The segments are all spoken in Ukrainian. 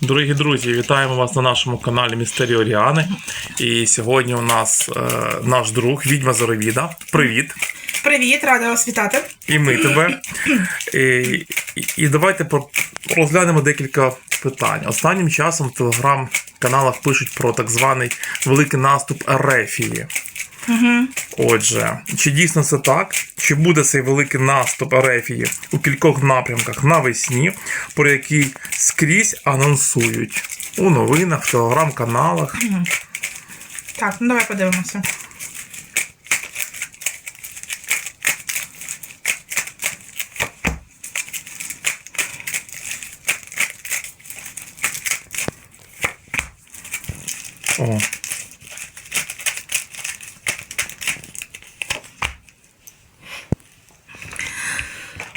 Дорогі друзі, вітаємо вас на нашому каналі Містеріо Оріани. І сьогодні у нас е, наш друг Відьма Зоровіда. Привіт! Привіт, рада вас вітати. І ми тебе. І, і, і давайте розглянемо декілька питань. Останнім часом в телеграм-каналах пишуть про так званий великий наступ Ерефії. Угу. Отже, чи дійсно це так? Чи буде цей великий наступ Арефії у кількох напрямках навесні, про який скрізь анонсують у новинах, в телеграм-каналах? Так, ну давай подивимося. О,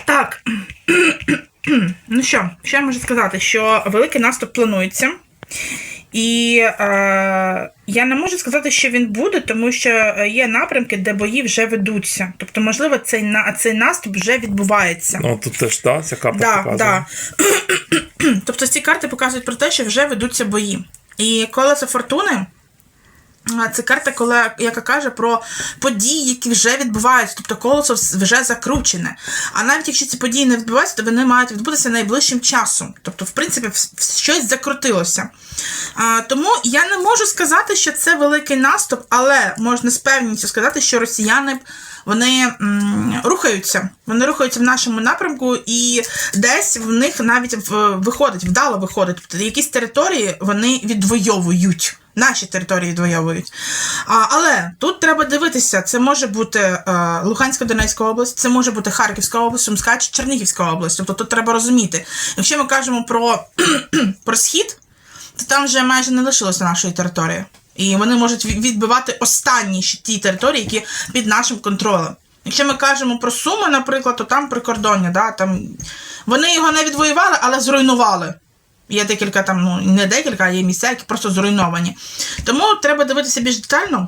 Так. ну що, що я можу сказати? Що великий наступ планується. І е, я не можу сказати, що він буде, тому що є напрямки, де бої вже ведуться. Тобто, можливо, цей, на- цей наступ вже відбувається. ну тут теж да, ця карта Да, показує. да. тобто ці карти показують про те, що вже ведуться бої. І колесо фортуни. Це карта, коли, яка каже про події, які вже відбуваються, тобто колесо вже закручене. А навіть якщо ці події не відбуваються, то вони мають відбутися найближчим часом. Тобто, в принципі, щось закрутилося. А, тому я не можу сказати, що це великий наступ, але можна з певністю сказати, що росіяни вони м, рухаються. Вони рухаються в нашому напрямку, і десь в них навіть виходить, вдало виходить. Тобто якісь території вони відвоюють. Наші території відвоюють. Але тут треба дивитися: це може бути е, Луганська Донецька область, це може бути Харківська область, Сумська чи Чернігівська область. Тобто тут треба розуміти. Якщо ми кажемо про, про схід, то там вже майже не лишилося нашої території. І вони можуть відбивати останні ті території, які під нашим контролем. Якщо ми кажемо про Суми, наприклад, то там прикордоння, да, там вони його не відвоювали, але зруйнували. Є декілька там, ну не декілька, а є місця, які просто зруйновані. Тому треба дивитися більш детально.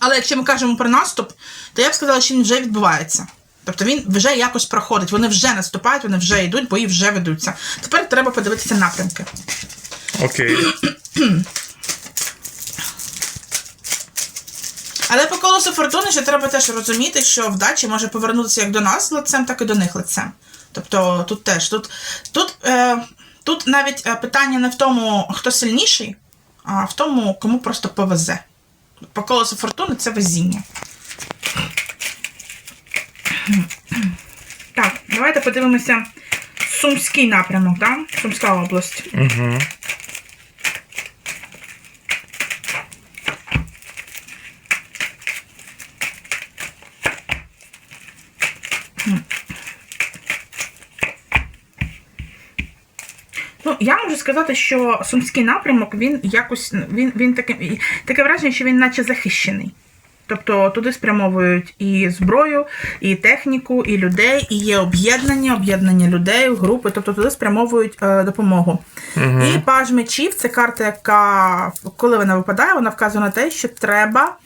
Але якщо ми кажемо про наступ, то я б сказала, що він вже відбувається. Тобто він вже якось проходить, вони вже наступають, вони вже йдуть, бої вже ведуться. Тепер треба подивитися напрямки. Окей. Але по колесу фортуни ще треба теж розуміти, що вдача може повернутися як до нас лицем, так і до них лицем. Тобто тут теж тут, тут, е, тут навіть е, питання не в тому, хто сильніший, а в тому, кому просто повезе. По колесу фортуни це везіння. Так, давайте подивимося Сумський напрямок, да? Сумська область. Угу. Ну, я можу сказати, що сумський напрямок він якось він, він таке, таке враження, що він наче захищений. Тобто туди спрямовують і зброю, і техніку, і людей, і є об'єднання, об'єднання людей, групи, тобто туди спрямовують е, допомогу. І паж мечів це карта, яка, коли вона випадає, вона вказує на те, що треба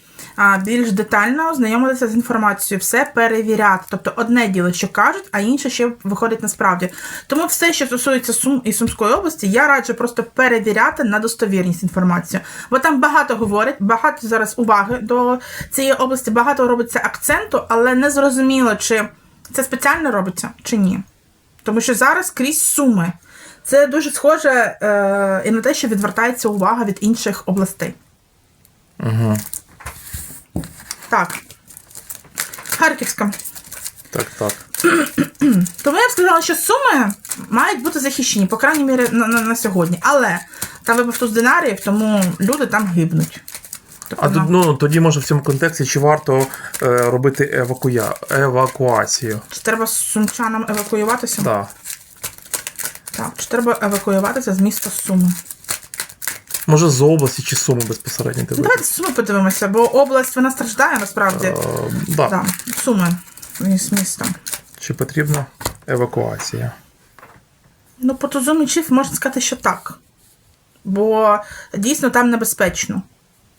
більш детально ознайомитися з інформацією, все перевіряти. Тобто одне діло, що кажуть, а інше ще виходить насправді. Тому все, що стосується Сум і Сумської області, я раджу просто перевіряти на достовірність інформацію. Бо там багато говорять, багато зараз уваги до цієї області, багато робиться акценту, але не зрозуміло, чи це спеціально робиться, чи ні. Тому що зараз крізь суми. Це дуже схоже е, і на те, що відвертається увага від інших областей. Угу. Так. Харківська. Так, так. Тому я б сказала, що суми мають бути захищені, по крайній мірі, на, на, на сьогодні. Але там випав туз динаріїв, тому люди там гибнуть. Тобто, А тут, ну, тоді, може, в цьому контексті, чи варто е, робити евакуя... евакуацію? Чи треба сумчанам евакуюватися? Так. Так, чи треба евакуюватися з міста Суми? Може, з області чи суми безпосередньо Ну, дивитися? давайте Суми подивимося, бо область вона страждає насправді. Е, да. Да. Суми з міста. Чи потрібна евакуація? Ну, по Тузумі чиф можна сказати, що так. Бо дійсно там небезпечно.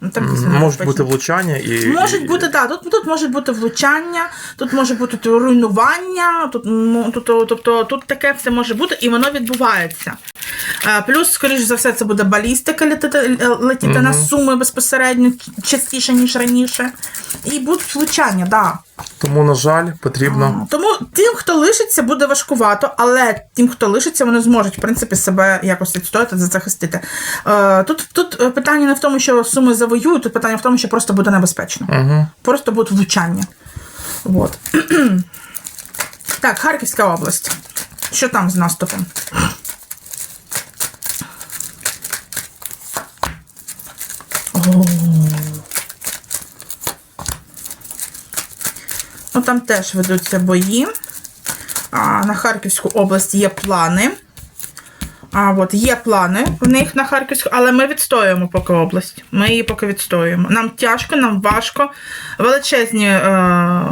Ну, там дійсно Можуть бути влучання і. Можуть і- бути, так, тут, тут може бути влучання, тут може бути руйнування, тут, ну, тут, тобто тут таке все може бути, і воно відбувається. Е, Плюс, скоріш за все, це буде балістика летіти, е, летіти на суми безпосередньо частіше, ніж раніше. І будуть влучання, так. Да. Тому, на жаль, потрібно. Тому тим, хто лишиться, буде важкувато, але тим, хто лишиться, вони зможуть, в принципі, себе якось відстояти, захистити. Е, тут, тут е, питання не в тому, що суми завоюють, тут питання в тому, що просто буде небезпечно. Угу. Просто будуть влучання. Вот. так, Харківська область. Що там з наступом? О. Ну, там теж ведуться бої. А, на Харківську область є плани. А от є плани в них на Харківську, але ми відстоюємо поки область. Ми її поки відстоюємо. Нам тяжко, нам важко. Величезні е,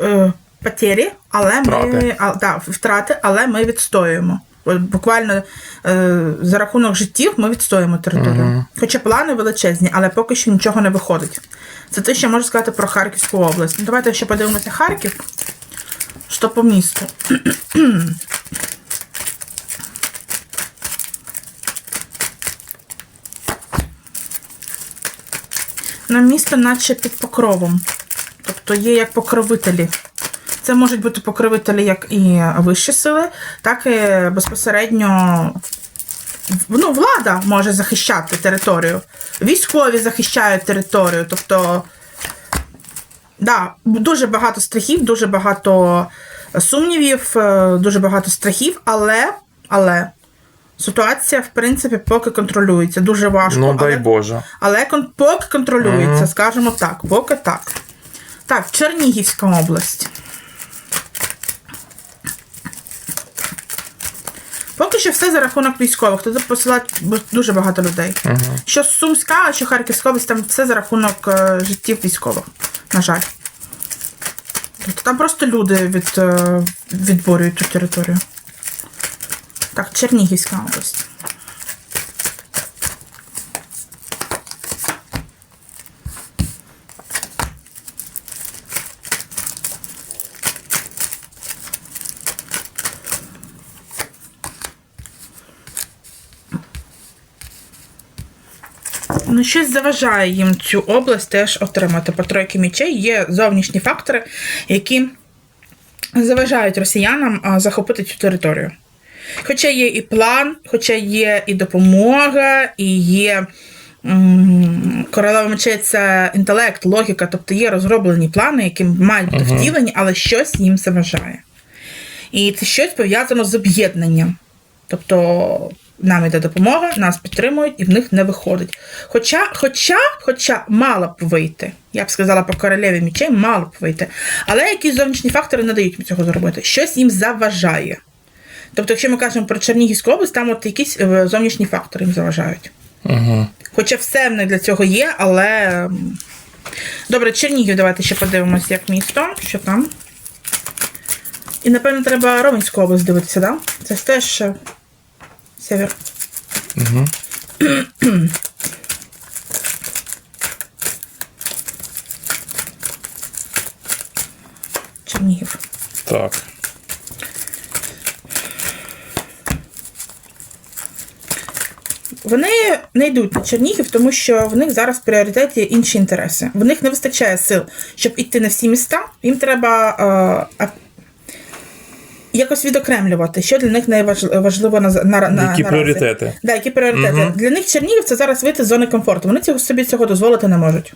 е, потері, але ми а, да, втрати, але ми відстоюємо. От Буквально е, за рахунок життів ми відстоюємо територію. Хоча плани величезні, але поки що нічого не виходить. Це те, що я можу сказати про Харківську область. Ну, Давайте ще подивимося Харків. Що по місту. На місто наче під покровом. Тобто є як покровителі. Це можуть бути покровителі як і вищі сили, так і безпосередньо ну, влада може захищати територію. Військові захищають територію. Тобто, да, дуже багато страхів, дуже багато сумнівів, е, дуже багато страхів, але, але ситуація, в принципі, поки контролюється. Дуже важко. Ну, дай але... Боже. Але кон- поки контролюється, Ага. скажімо так, поки так. Так, Чернігівська область. Поки що все за рахунок військових. Тут посилають дуже багато людей. Що Сумська, що Харківська область, там все за рахунок е, життів військових. На жаль. Тобто там просто люди від, е, відборюють цю територію. Так, Чернігівська область. Ну, щось заважає їм цю область теж отримати по тройки мічей. Є зовнішні фактори, які заважають росіянам захопити цю територію. Хоча є і план, хоча є і допомога, і є королева мечей це інтелект, логіка, тобто є розроблені плани, які мають бути втілені, але щось їм заважає. І це щось пов'язано з об'єднанням. Тобто нам йде допомога, нас підтримують і в них не виходить. Хоча, хоча, хоча мало б вийти. Я б сказала по королеві мічей, мало б вийти. Але якісь зовнішні фактори не дають їм цього зробити. Щось їм заважає. Тобто, якщо ми кажемо про Чернігівську область, там от якісь е, зовнішні фактори їм заважають. Угу. Хоча все в них для цього є, але. Добре, Чернігів, давайте ще подивимося, як місто, що там. І, напевно, треба Ровенську область дивитися, так? Да? Це теж е, север. Угу. Чернігів. Так. Вони не йдуть на Чернігів, тому що в них зараз в пріоритеті інші інтереси. В них не вистачає сил, щоб іти на всі міста. Їм треба е, якось відокремлювати, що для них найважливо на, на, на Які наразі. пріоритети? Да, які пріоритети. Для них Чернігів це зараз вийти з зони комфорту. Вони цього собі цього дозволити не можуть.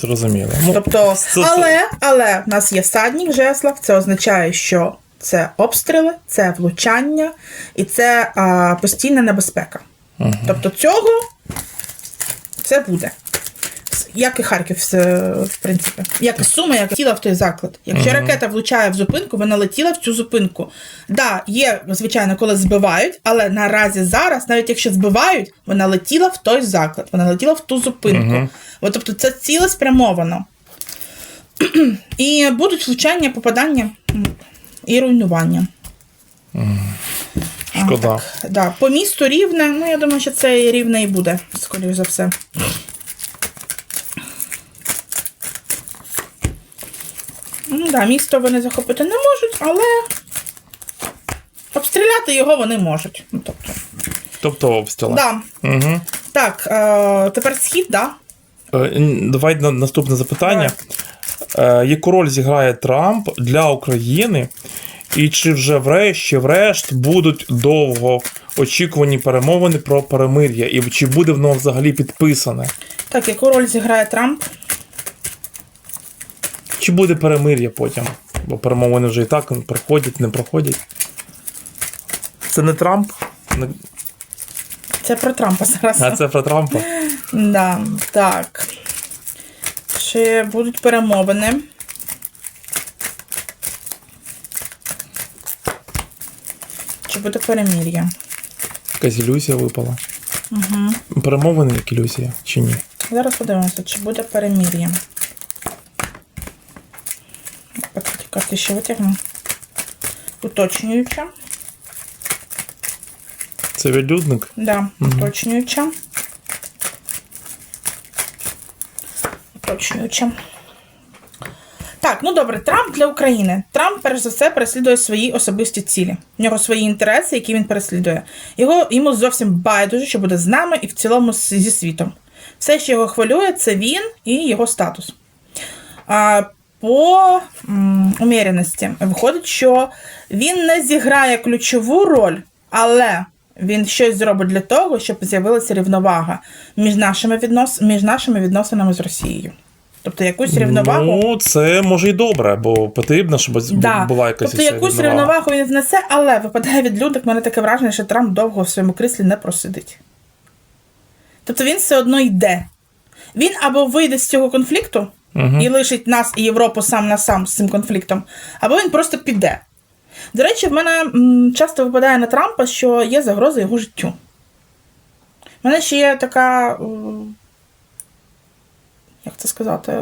Зрозуміло. Ну, Тобто, але, але в нас є всадник Жеслав, це означає, що це обстріли, це влучання і це а, постійна небезпека. Тобто цього це буде. Як і Харків, в принципі. Як і Сума, як і летіла в той заклад. Якщо ракета влучає в зупинку, вона летіла в цю зупинку. Да, є, звичайно, коли збивають, але наразі зараз, навіть якщо збивають, вона летіла в той заклад, вона летіла в ту зупинку. От, тобто це цілеспрямовано. І будуть влучання, попадання і руйнування. Шкода. Так, да. По місту рівне, ну я думаю, що це рівне і буде, скоріш за все. Ну так, да, місто вони захопити не можуть, але обстріляти його вони можуть. Ну, Тобто Тобто обстріли. Да. Угу. Так, е, тепер схід, да? Е, давай на наступне запитання. Е, Яку роль зіграє Трамп для України і чи вже врешті, врешт будуть довго очікувані перемовини про перемир'я? І чи буде воно взагалі підписане? Так, яку роль зіграє Трамп? Чи буде перемир'я потім? Бо перемовини вже і так проходять, не проходять. Це не Трамп, Не- Це про Трампа зараз. а це про Трампа. Да, так. Чи будуть перемовини? Чи буде перемір'я? Якась ілюзія випала. Угу. Перемовини як ілюзія, чи ні? Зараз подивимося, чи буде перемір'я. Пакеті карти ще витягну. Уточнююча. Це відлюдник? Да, уточнююча. Уточнююча. Так, ну добре, Трамп для України. Трамп, перш за все, переслідує свої особисті цілі. В нього свої інтереси, які він переслідує. Його йому зовсім байдуже, що буде з нами і в цілому зі світом. Все, що його хвилює, це він і його статус. А, по уміряності виходить, що він не зіграє ключову роль, але він щось зробить для того, щоб з'явилася рівновага між нашими, віднос... між нашими відносинами з Росією. Тобто якусь рівновагу. Ну, це може й добре, бо потрібно, щоб Да. була якась тобто якусь рівновагу він внесе, але випадає від людок, в мене таке враження, що Трамп довго в своєму кріслі не просидить. Тобто він все одно йде. Він або вийде з цього конфлікту і лишить нас і Європу сам на сам з цим конфліктом, або він просто піде. До речі, в мене часто випадає на Трампа, що є загроза його життю. У мене ще є така. Це сказати?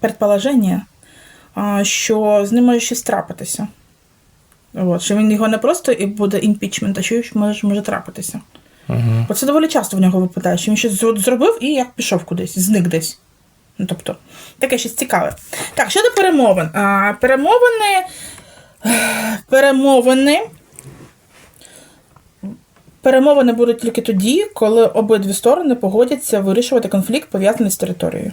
Предположення, що з ним може щось трапитися. От, що він його не просто і буде імпічмент, а що може, може трапитися. Угу. Оце доволі часто в нього випадає, що він щось зробив і як пішов кудись, зник десь. Ну, тобто, таке щось цікаве. Так, щодо перемовин. А, перемовини. Перемовини. Перемовини будуть тільки тоді, коли обидві сторони погодяться вирішувати конфлікт, пов'язаний з територією.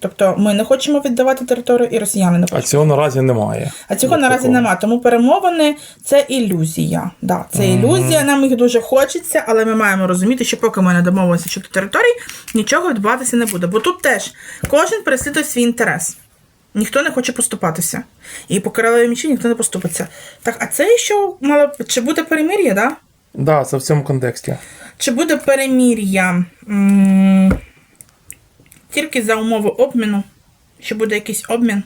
Тобто ми не хочемо віддавати територію, і росіяни не А цього наразі немає. А цього Як наразі такого. нема. Тому перемовини це ілюзія. Да, це ілюзія. Нам їх дуже хочеться, але ми маємо розуміти, що поки ми не домовимося щодо територій, нічого відбуватися не буде. Бо тут теж кожен переслідує свій інтерес. Ніхто не хоче поступатися. І по королеві мічі ніхто не поступиться. Так, а це що мало чи буде перемір'я, да? Да, це в цьому контексті. Чи буде перемір'я тільки за умови обміну? Чи буде якийсь обмін?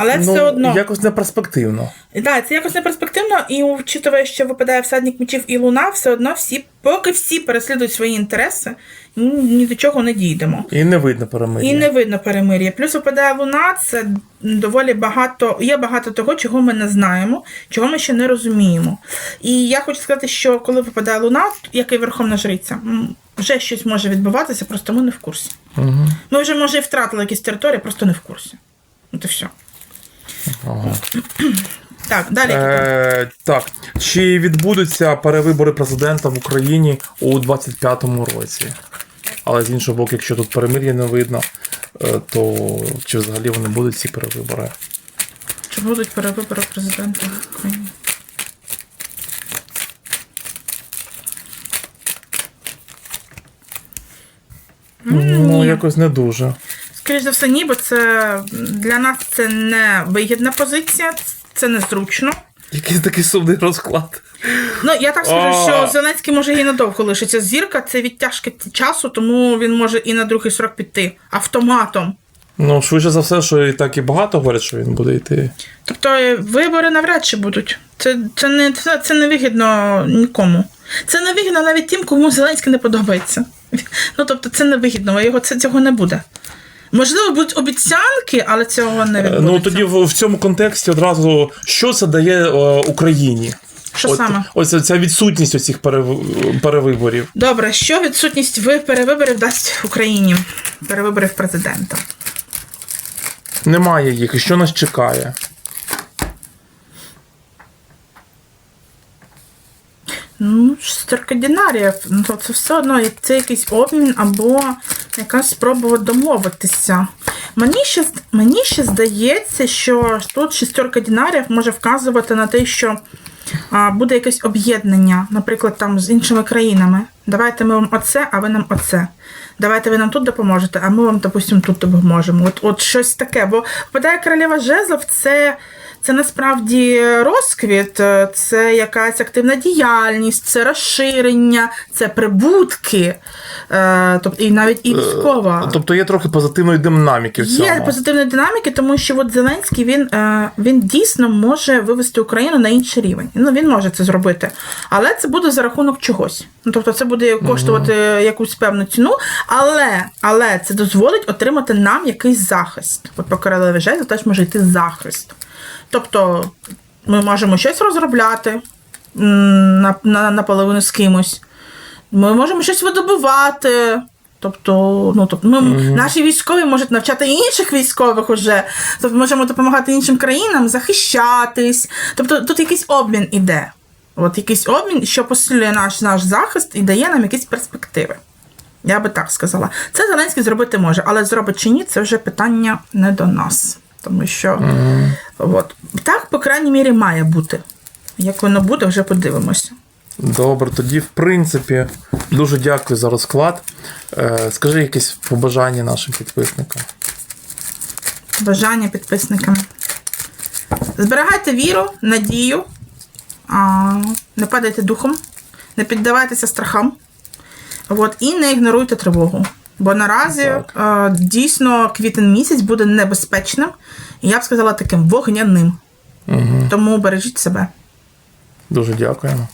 Але все ну, одно. якось не перспективно. Так, це якось не перспективно, і учитывая, що випадає всадник мечів і луна, все одно всі, поки всі переслідують свої інтереси, ні, ні до чого не дійдемо. І не видно перемир'я. І не видно перемир'я. Плюс випадає луна, це доволі багато, є багато того, чого ми не знаємо, чого ми ще не розуміємо. І я хочу сказати, що коли випадає луна, як і верховна жриця, вже щось може відбуватися, просто ми не в курсі. Угу. Ми вже, може, і втратили якісь території, просто не в курсі. От і все. Ага. Так, далі. Е, так, чи відбудуться перевибори президента в Україні у 25-му році? Але з іншого боку, якщо тут перемир'я не видно, е, то чи взагалі вони будуть ці перевибори? Чи будуть перевибори президента в Україні? Ну, якось не дуже. Скоріше за все, ні, бо це для нас це не вигідна позиція, це незручно. Якийсь такий сумний розклад. Ну, я так скажу, що Зеленський може і надовго лишиться. Зірка це відтяжки часу, тому він може і на другий срок піти автоматом. Ну, швидше за все, що і так і багато говорять, що він буде йти. Тобто е, вибори навряд чи будуть. Це, це, не, це, це не вигідно нікому. Це не вигідно навіть тим, кому Зеленський не подобається. Ну, тобто, це не вигідно, його це цього не буде. Можливо, будуть обіцянки, але цього не Е, відбудеться. Ну тоді в, в цьому контексті одразу що це дає е, Україні? Що От, саме? Ось ця відсутність оцих перев- перевиборів. Добре, що відсутність перевиборів дасть Україні? Перевиборів президента. Немає їх. І що нас чекає? Ну, шестерка динаріїв. Ну, то це все одно це якийсь обмін або якась спроба домовитися. Мені ще, мені ще здається, що тут шестерка динаріїв може вказувати на те, що а, буде якесь об'єднання, наприклад, там з іншими країнами. Давайте ми вам оце, а ви нам оце. Давайте ви нам тут допоможете, а ми вам, допустимо, тут допоможемо. От, от щось таке. Бо впадає королева жезлов, це, це насправді розквіт, е, це якась активна діяльність, це розширення, це прибутки, е, тобто і навіть і військова. Тобто є трохи позитивної динаміки в цьому. Є позитивної динаміки, тому що от Зеленський він, е, він дійсно може вивести Україну на інший рівень. Ну він може це зробити, але це буде за рахунок чогось. Ну тобто, це буде коштувати якусь певну ціну, але, але це дозволить отримати нам якийсь захист. От по королеві жезлів теж може йти захист. Тобто ми можемо щось розробляти на, на, наполовину з кимось. Ми можемо щось видобувати. Тобто, ну тобто, ми, наші військові можуть навчати інших військових уже. Тобто можемо допомагати іншим країнам захищатись. Тобто тут якийсь обмін іде. От якийсь обмін, що посилює наш, наш захист і дає нам якісь перспективи. Я би так сказала. Це Зеленський зробити може, але зробить чи ні, це вже питання не до нас. Тому що от, так, по крайній мірі, має бути. Як воно буде, вже подивимося. Добре, тоді, в принципі, дуже дякую за розклад. Е, скажи якесь побажання нашим підписникам. бажання підписникам. Зберігайте віру, надію, не падайте духом, не піддавайтеся страхам. От, і не ігноруйте тривогу. Бо наразі Так. а, дійсно квітень місяць буде небезпечним, я б сказала таким вогняним. Угу. Тому бережіть себе. Дуже дякуємо.